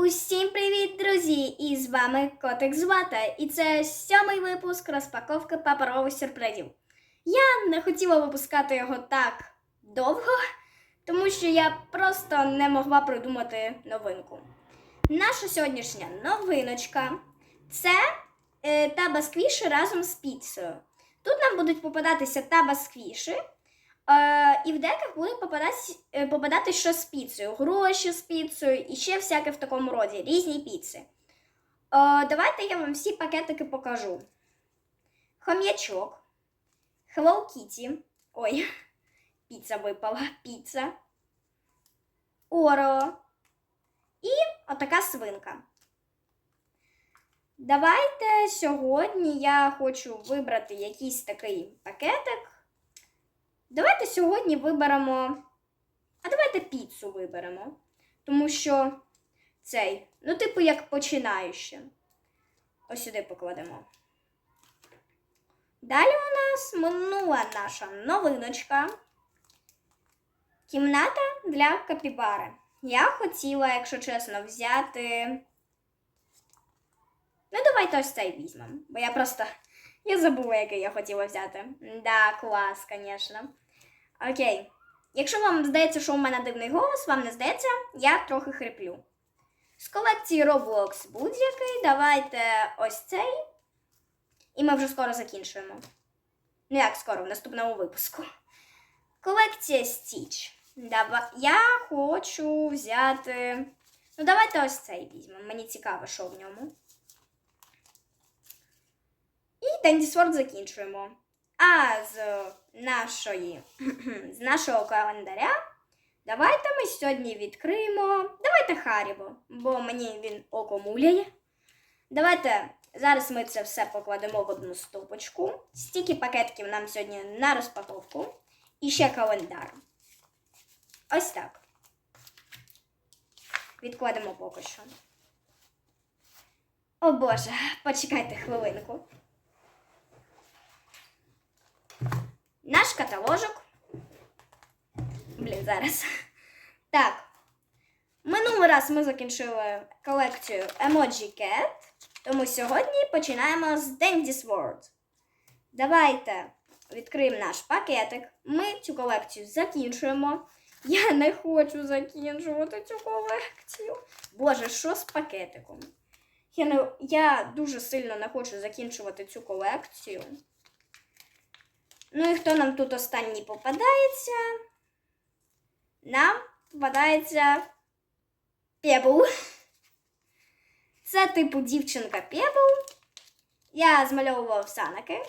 Усім привіт, друзі! І з вами Котик Злата. І це сьомий випуск розпаковки паперових сюрпризів. Я не хотіла випускати його так довго, тому що я просто не могла придумати новинку. Наша сьогоднішня новиночка це е, таба сквіші разом з піцею. Тут нам будуть попадатися таба сквіші, Е, і в деках буде попадатись, е, попадати що з піцею, гроші з піцею і ще всяке в такому роді, різні піци. Е, давайте я вам всі пакетики покажу. Хом'ячок, Hello Kitty. Ой, піца випала, піца. Оро. І отака свинка. Давайте сьогодні я хочу вибрати якийсь такий пакетик. Давайте сьогодні виберемо. А давайте піцу виберемо. Тому що цей, ну, типу, як починаюче. Ось сюди покладемо. Далі у нас минула наша новиночка. Кімната для капібари. Я хотіла, якщо чесно, взяти. Ну, давайте ось цей візьмемо. Бо я просто. Я забула, який я хотіла взяти. Да, клас, звісно. Окей. Якщо вам здається, що у мене дивний голос, вам не здається, я трохи хриплю. З колекції Roblox будь-який, давайте ось цей. І ми вже скоро закінчуємо. Ну, як скоро, в наступному випуску. Колекція Stitch. Дава... Я хочу взяти. Ну, давайте ось цей візьмемо. Мені цікаво, що в ньому. І Денді Сворд закінчуємо. А з нашої, з нашого календаря давайте ми сьогодні відкриємо. Давайте Харібо, бо мені він око муляє. Давайте зараз ми це все покладемо в одну стопочку. Стільки пакетків нам сьогодні на розпаковку. І ще календар. Ось так. Відкладемо поки що. О Боже, почекайте хвилинку. Наш каталожок. Блін, зараз. Так. Минулий раз ми закінчили колекцію Emoji Cat, тому сьогодні починаємо з Dandy Sword. Давайте відкриємо наш пакетик. Ми цю колекцію закінчуємо. Я не хочу закінчувати цю колекцію. Боже, що з пакетиком? Я, не, я дуже сильно не хочу закінчувати цю колекцію. Ну і хто нам тут останній попадається? Нам попадається Пебл. Це типу дівчинка Пебл. Я змальовував саники.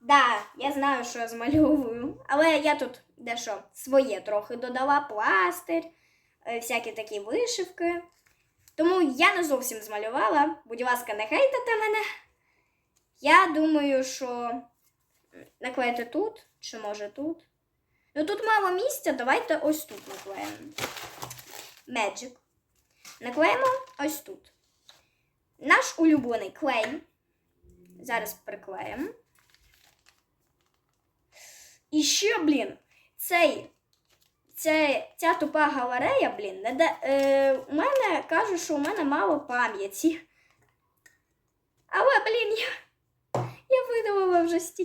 Да, я знаю, що я змальовую, але я тут дещо своє трохи додала, пластир, е, всякі такі вишивки. Тому я не зовсім змалювала. Будь ласка, не хейтите мене. Я думаю, що наклеїти тут, чи може тут. Ну тут мало місця, давайте ось тут наклеїмо. Magic. Наклеїмо ось тут. Наш улюблений клей. Зараз приклеїмо. І ще, блін, цей, ця, ця тупа галерея, блін, не да, е, у мене каже, що у мене мало пам'яті. Але, блін. Я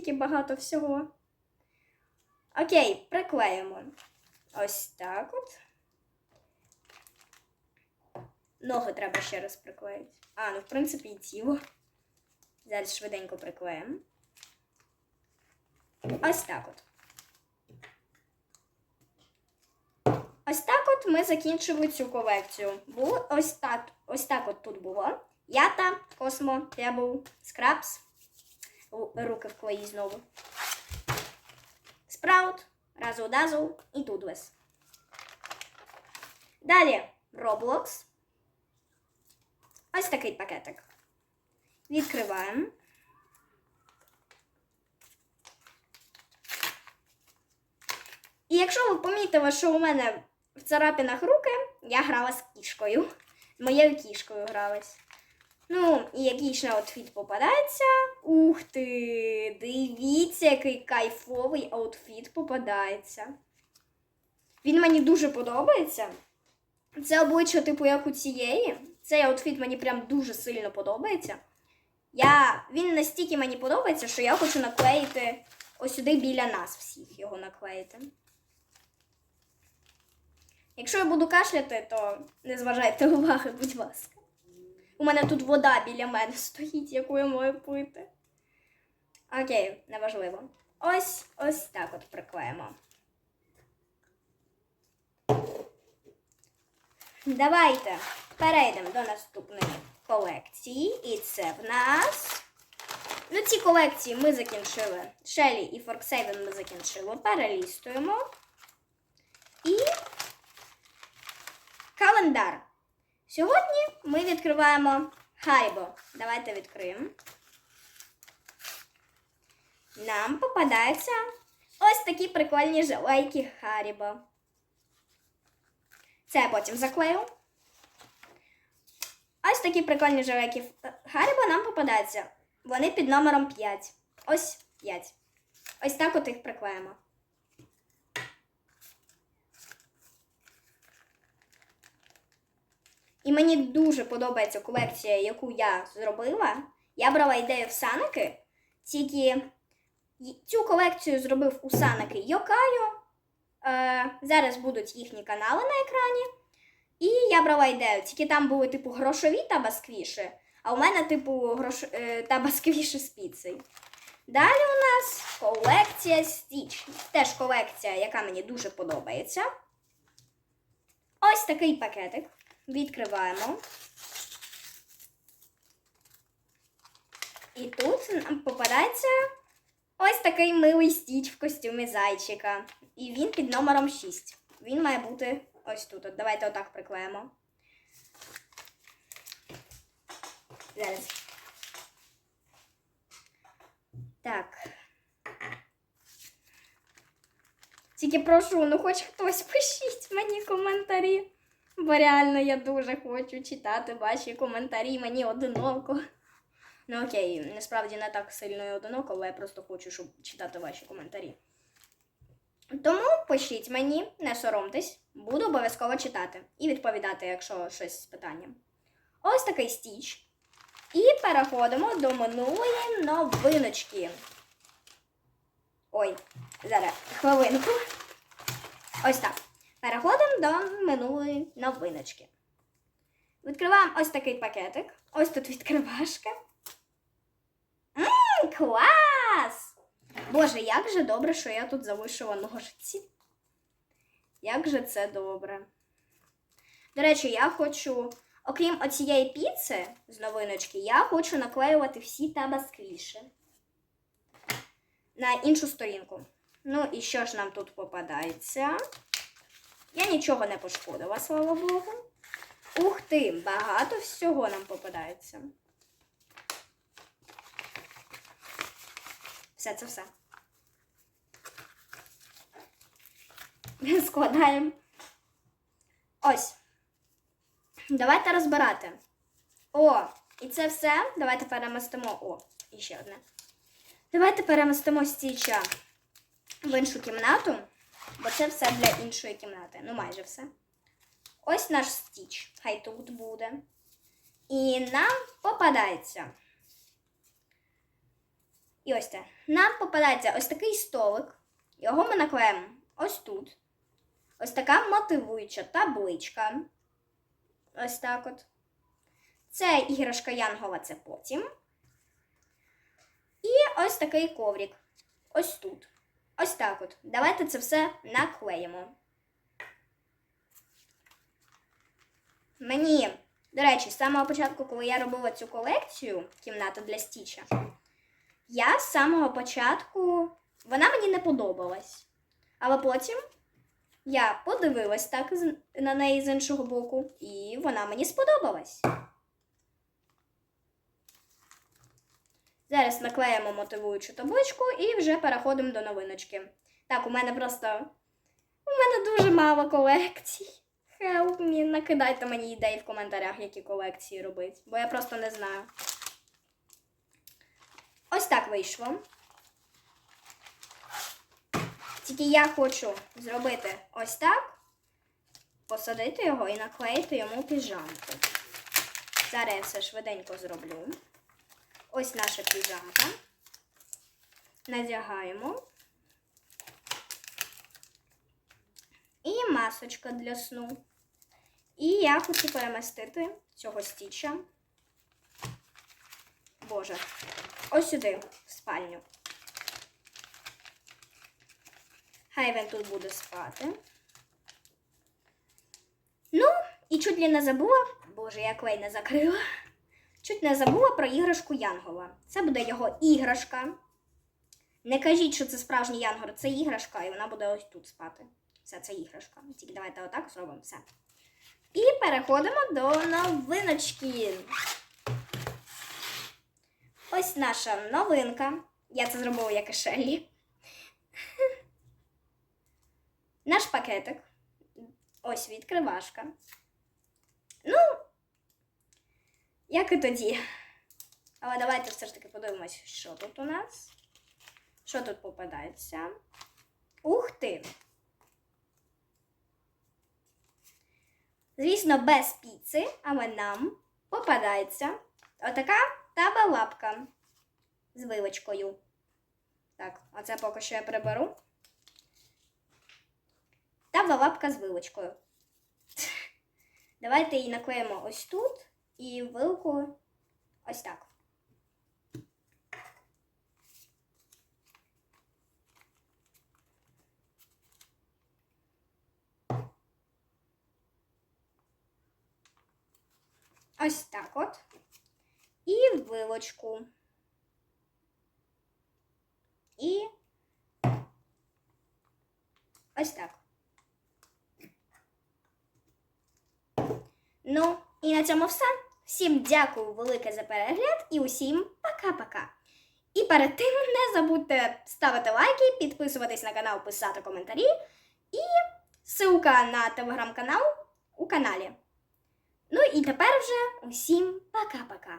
видалила вже стільки багато всього. Окей, приклеїмо. Ось так от. Ноги треба ще раз приклеїти. А, ну, в принципі, і тіло. Зараз швиденько приклеїмо. Ось так от. Ось так от ми закінчили цю колекцію. Було ось так, ось так от тут було. Ята, Космо, Пебл, Скрабс. Руки в клеї знову. Спраут, Разу Дазу і Тудлес. Далі Roblox. Ось такий пакетик. Відкриваємо. І якщо ви помітили, що у мене в царапинах руки, я грала з кішкою. Моєю кішкою гралась. Ну, і який ще аутфіт попадається. Ух ти! Дивіться, який кайфовий аутфіт попадається. Він мені дуже подобається. Це обличчя, типу, як у цієї. Цей аутфіт мені прям дуже сильно подобається. Я... Він настільки мені подобається, що я хочу наклеїти ось сюди біля нас всіх його наклеїти. Якщо я буду кашляти, то не зважайте уваги, будь ласка. У мене тут вода біля мене стоїть, яку я маю пити. Окей, неважливо. Ось ось так от приклеїмо. Давайте перейдемо до наступної колекції. І це в нас. Ну, ці колекції ми закінчили. Шелі і Форксейвен ми закінчили. Перелістуємо. І календар. Сьогодні ми відкриваємо Хайбо. Давайте відкриємо. Нам попадаються ось такі прикольні жилейки Харібо. Це я потім заклею. Ось такі прикольні жилейки Харібо нам попадаються. Вони під номером 5. Ось 5. Ось так от їх приклеїмо. І мені дуже подобається колекція, яку я зробила. Я брала ідею в Саники, тільки цю колекцію зробив у Саники Йокаю. Е, зараз будуть їхні канали на екрані. І я брала ідею, тільки там були типу грошові та басквіші, а у мене, типу, грош... е, та басквіші з. Далі у нас колекція Stitch. Теж колекція, яка мені дуже подобається. Ось такий пакетик. Відкриваємо. І тут нам попадається ось такий милий стіч в костюмі зайчика. І він під номером 6. Він має бути ось тут. От давайте отак приклеїмо. Зараз. Так. Тільки прошу, ну хоч хтось пишіть мені коментарі. Бо реально я дуже хочу читати ваші коментарі, мені одиноко. Ну окей, насправді не так сильно і одиноко, але я просто хочу, щоб читати ваші коментарі. Тому пишіть мені, не соромтесь, буду обов'язково читати і відповідати, якщо щось з питанням. Ось такий стіч. І переходимо до минулої новиночки. Ой, зараз хвилинку. Ось так. Переходимо до минулої новиночки. Відкриваємо ось такий пакетик. Ось тут відкривашка. Ммм, клас! Боже, як же добре, що я тут залишила ножиці. Як же це добре. До речі, я хочу, окрім оцієї піци з новиночки, я хочу наклеювати всі табасквіші на іншу сторінку. Ну і що ж нам тут попадається? Я нічого не пошкодила, слава Богу. Ух ти, багато всього нам попадається. Все, це все. Складаємо. Ось. Давайте розбирати. О, і це все. Давайте перемістимо. О, і ще одне. Давайте перемістимо стіча в іншу кімнату, бо це все для іншої кімнати. Ну, майже все. Ось наш стіч. Хай тут буде. І нам попадається. І ось це. Нам попадається ось такий столик. Його ми наклеїмо ось тут. Ось така мотивуюча табличка. Ось так от. Це іграшка Янгола, це потім. І ось такий коврик. Ось тут. Ось так от. Давайте це все наклеїмо. Мені, до речі, з самого початку, коли я робила цю колекцію кімната для стіча, я з самого початку вона мені не подобалась. Але потім я подивилась так на неї з іншого боку, і вона мені сподобалась. Зараз наклеїмо мотивуючу табличку і вже переходимо до новиночки. Так, у мене просто. У мене дуже мало колекцій. Help me. Накидайте мені ідеї в коментарях, які колекції робити, бо я просто не знаю. Ось так вийшло. Тільки я хочу зробити ось так. посадити його і наклеїти йому піжамку. Зараз я все швиденько зроблю. Ось наша піжамка. Надягаємо. І масочка для сну. І я хочу перемістити цього стіча. Боже. Ось сюди, в спальню. Хай він тут буде спати. Ну, і чуть ли не забула. Боже, я клей не закрила. Чуть не забула про іграшку Янгола. Це буде його іграшка. Не кажіть, що це справжній Янгор, це іграшка, і вона буде ось тут спати. Все, це іграшка. Тільки давайте отак зробимо все. І переходимо до новиночки. Ось наша новинка. Я це зробила як і Шеллі. Наш пакетик. Ось відкривашка. Ну, як і тоді. Але давайте все ж таки подивимось, що тут у нас. Що тут попадається? Ух ти! Звісно, без піци, але нам попадається отака таба-лапка з вилочкою. Так, оце поки що я приберу. Таба-лапка з вилочкою. Давайте її наклеїмо ось тут і вилку ось так. Ось так от. І вилочку. І ось так. Ну, і на цьому все. Всім дякую велике за перегляд і усім пока-пока. І перед тим не забудьте ставити лайки, підписуватись на канал, писати коментарі і ссылка на телеграм-канал у каналі. Ну і тепер вже усім пока-пока.